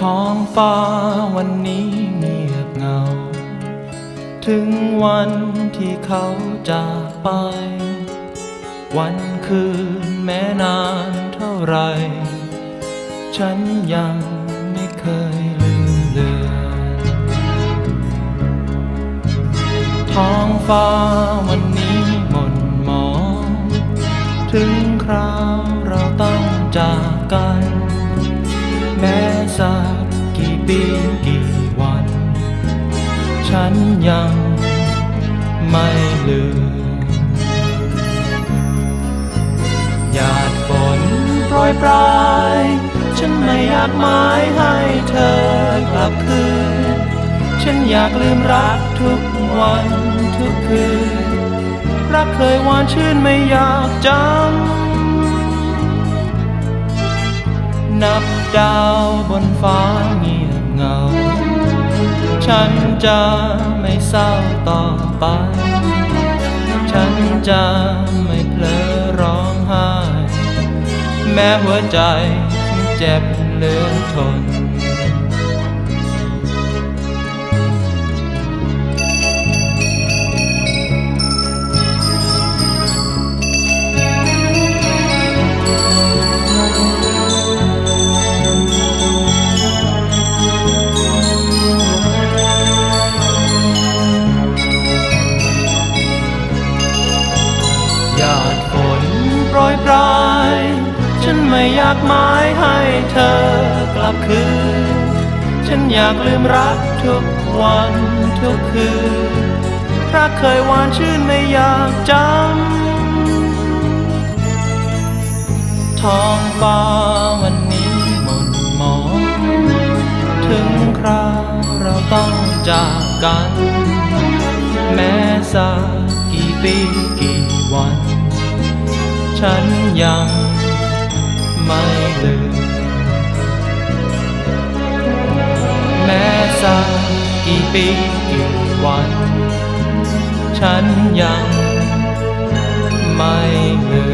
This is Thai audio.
ท้องฟ้าวันนี้เงียบเงา ถึงวันที่เขาจากไป วันคืนแม้นานเท่าไร ฉันยังไม่เคยลืมเลือนท้องฟ้าวันนี้หม่นหมอง ถึงคราวเราต้องจากกัน แม้ สักกี่ปีกี่วัน ฉันยังไม่ลืมหยาดฝนโปรยปลาย ฉันไม่อยากหมายให้เธอกลับคืน ฉันอยากลืมรักทุกวันทุกคืน รักเคยหวานชื่นไม่อยากจำ นับดาวบนฟ้าเงียบเงา ฉันจะไม่เศร้าต่อไป ฉันจะไม่เพลอร้องไห้ แม้หัวใจเจ็บเหลือทน ยปลาย ฉันไม่อยากหมายให้เธอกลับคืน ฉันอยากลืมรักทุกวันทุกคืนรักเคยหวานชื่นไม่อยากจำท้องฟ้าวันนี้หม่นหมอง ถึงคราวเราต้องจากกัน แม้สักกี่ปีกี่วัน ฉันยังไม่ลืม แม้สักกี่ปีกี่วัน ฉันยังไม่ลืม